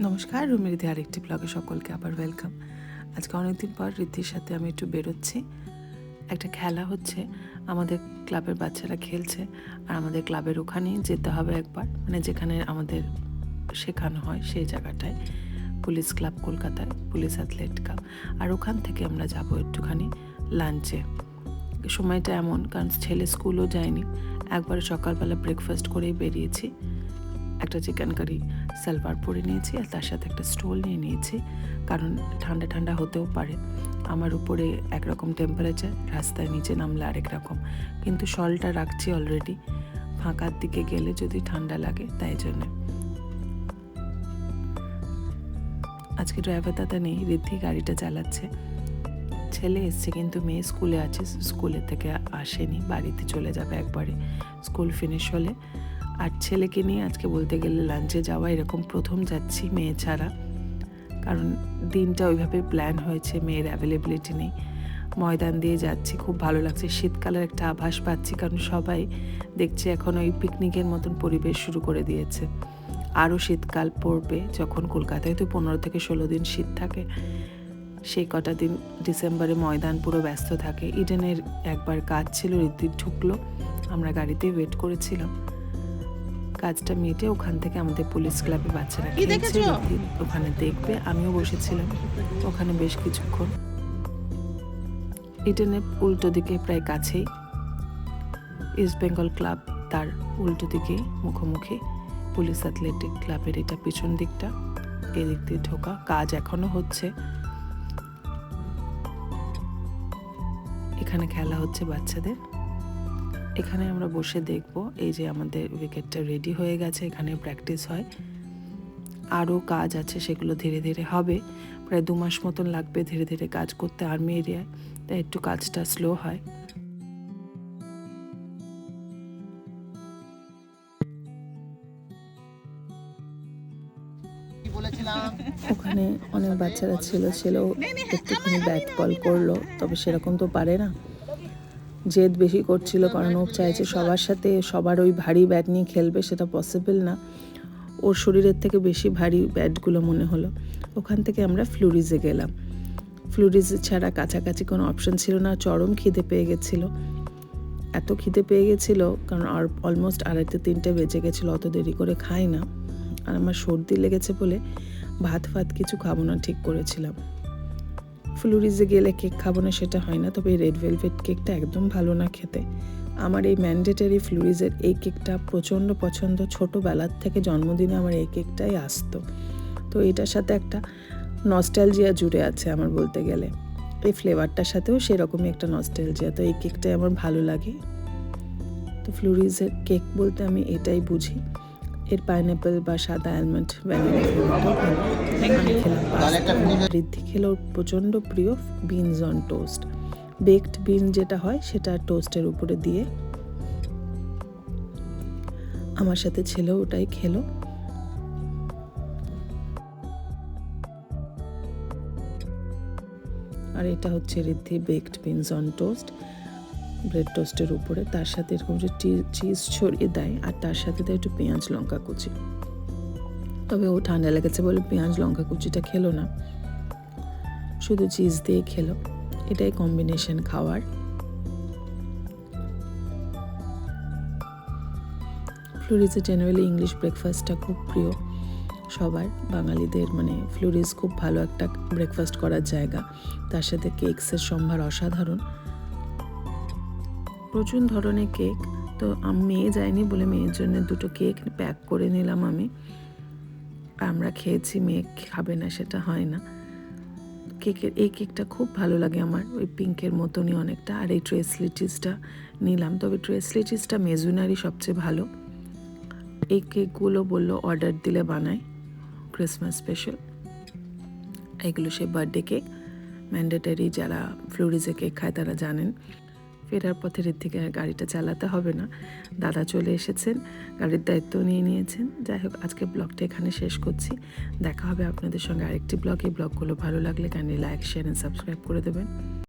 নমস্কার, রুমের দিয়ে আরেকটি ব্লগে সকলকে আবার ওয়েলকাম আজকে অনেকদিন পর রিদ্ধির সাথে আমি একটু বেরোচ্ছি। একটা খেলা হচ্ছে, আমাদের ক্লাবের বাচ্চারা খেলছে, আর আমাদের ক্লাবের ওখানেই যেতে হবে একবার মানে যেখানে আমাদের শেখানো হয় সেই জায়গাটায়, পুলিশ ক্লাব কলকাতায়, পুলিশ অ্যাথলেট ক্লাব। আর ওখান থেকে আমরা যাব একটুখানি লাঞ্চে সময়টা এমন, কারণ ছেলে স্কুলও যায়নি। একবার সকালবেলা ব্রেকফাস্ট করেই বেরিয়েছি। একটা চিকেন কারি সালবার পরে নিয়েছি আর তার সাথে একটা স্টোল নিয়ে নিয়েছি। কারণ ঠান্ডা ঠান্ডা হতেও পারে। আমার উপরে একরকম টেম্পারেচার রাস্তায় নিচে নামলে আরেক রকম। কিন্তু শলটা রাখছি অলরেডি ফাঁকার দিকে গেলে যদি ঠান্ডা লাগে, তাই জন্য। আজকে ড্রাইভার দাদা নেই রিদ্ধি গাড়িটা চালাচ্ছে। ছেলে এসছে কিন্তু মেয়ে স্কুলে আছে, স্কুলে থেকে আসেনি, বাড়িতে চলে যাবে একবারে। স্কুল ফিনিশ হলে। আর ছেলেকে নিয়ে আজকে বলতে গেলে লাঞ্চে যাওয়া এরকম প্রথম যাচ্ছি মেয়ে ছাড়া। কারণ দিনটা ওইভাবে প্ল্যান হয়েছে, মেয়ের অ্যাভেলেবিলিটি নেই। ময়দান দিয়ে যাচ্ছি, খুব ভালো লাগছে। শীতকালের একটা আভাস পাচ্ছি, কারণ সবাই দেখছি এখন ওই পিকনিকের মতন পরিবেশ শুরু করে দিয়েছে। আরও শীতকাল পড়বে, যখন কলকাতায় তো পনেরো থেকে ষোলো দিন শীত থাকে। সেই কটা দিন ডিসেম্বরে ময়দান পুরো ব্যস্ত থাকে। ইডেনের একবার কাজ ছিল ঋদ্ধির ঢুকলো। আমরা গাড়িতে ওয়েট করেছিলাম। কাজটা মিটে ওখান থেকে আমাদের পুলিশ ক্লাবে বাচ্চারা ওখানে দেখবে আমিও বসেছিলাম ওখানে বেশ কিছুক্ষণ। ইডেনের উল্টো দিকে প্রায় কাছেই ইস্ট বেঙ্গল ক্লাব তার উল্টো দিকে মুখোমুখি পুলিশ অ্যাথলেটিক ক্লাবের এটা পিছন দিকটা এদিক দিয়ে ঢোকা কাজ এখনও হচ্ছে। এখানে খেলা হচ্ছে বাচ্চাদের। এখানে আমরা বসে দেখব এই যে আমাদের উইকেটটা রেডি হয়ে গেছে, এখানে প্র্যাকটিস হয়। আরও কাজ আছে, সেগুলো ধীরে ধীরে হবে। প্রায় দু মাস মতন লাগবে ধীরে ধীরে কাজ করতে আর্মি এরিয়ায় তাই একটু কাজটা স্লো হয়। ওখানে অনেক বাচ্চারা ছিল ছেলেও একটুখানি ব্যাট বল করল, তবে সেরকম তো পারে না। জেদ বেশি করছিল কারণ ও চাইছে সবার সাথে সবার ওই ভারী ব্যাট নিয়ে খেলবে, সেটা পসিবল না। ওর শরীরের থেকে বেশি ভারী ব্যাটগুলো মনে হলো। ওখান থেকে আমরা ফ্লুরিজে গেলাম। ফ্লুরিজ ছাড়া কাছাকাছি কোনো অপশন ছিল না, চরম খিদে পেয়ে গেছিল। এত খিদে পেয়ে গেছিল, কারণ আর অলমোস্ট আড়াইটে তিনটে বেজে গেছিল, অত দেরি করে খাই না। আর আমার সর্দি লেগেছে বলে ভাত ফাত কিছু খাব না, ঠিক করেছিলাম। ফ্লুরিজে গেলে কেক খাব না, সেটা হয় না। তবে রেড ভেলভেট কেকটা একদম ভালো না খেতে। আমার এই ম্যান্ডেটারি ফ্লুরিজের এই কেকটা প্রচণ্ড পছন্দ। ছোটোবেলার থেকে জন্মদিনে আমার এই কেকটাই আসতো। তো এটার সাথে একটা নস্টালজিয়া জুড়ে আছে আমার বলতে গেলে। এই ফ্লেভারটার সাথেও সেরকমই একটা নস্টালজিয়া তো এই কেকটাই আমার ভালো লাগে। তো ফ্লুরিজের কেক বলতে আমি এটাই বুঝি। এর পাইনঅ্যাপেল বা সাদা অ্যালমন্ড ভ্যানিলা ফ্লেভারটাও ভালো আমি খেলাম তাহলে ঋদ্ধি খেলো ওর প্রচণ্ড প্রিয় beans on toast baked bean যেটা হয় সেটা টোস্টের উপরে দিয়ে। আমার সাথে ছেলেও ওটাই খেলো। আর এটা হচ্ছে Riddhi baked beans on toast bread টোস্টের উপরে, তার সাথে এরকম যে চিজ ছড়িয়ে দেয়, আর তার সাথে দেয় একটু পেঁয়াজ লঙ্কা কুচি। তবে ও ঠান্ডা লেগেছে বলে পেঁয়াজ লঙ্কা কুচিটা খেলো না। শুধু চিজ দিয়ে খেলো। এটাই কম্বিনেশন খাওয়ার। ফ্লোরিজে জেনারেলি ইংলিশ ব্রেকফাস্টটা খুব প্রিয় সবার। বাঙালিদের মানে ফ্লোরিজ খুব ভালো একটা ব্রেকফাস্ট করার জায়গা। তার সাথে কেকসের সম্ভার অসাধারণ। প্রচুর ধরনের কেক। তো মেয়ে যায়নি বলে মেয়ের জন্য দুটো কেক প্যাক করে নিলাম আমি। আমরা খেয়েছি, মেয়ে খাবে না, সেটা হয় না। কেকের, এই কেকটা খুব ভালো লাগে আমার। ওই পিঙ্কের মতনই অনেকটা। আর এই ট্রেস ট্রেসলিটিসটা নিলাম। তবে ট্রেস ট্রেসলিটিসটা মেজুনারি সবচেয়ে ভালো। এই কেকগুলো বলল অর্ডার দিলে বানায়। Christmas special. এগুলো সে বার্থডে কেক। ম্যান্ডেটারি যারা ফ্লোরিজে কেক খায় তারা জানেন। ফেরার পথের দিকে গাড়িটা চালাতে হবে না। দাদা চলে এসেছেন, গাড়ির দায়িত্ব নিয়ে নিয়েছেন। যাই হোক, আজকে ব্লগটা এখানে শেষ করছি। দেখা হবে আপনাদের সঙ্গে আরেকটি ব্লগ। এই ব্লগগুলো ভালো লাগলে kindly like share and subscribe করে দেবেন।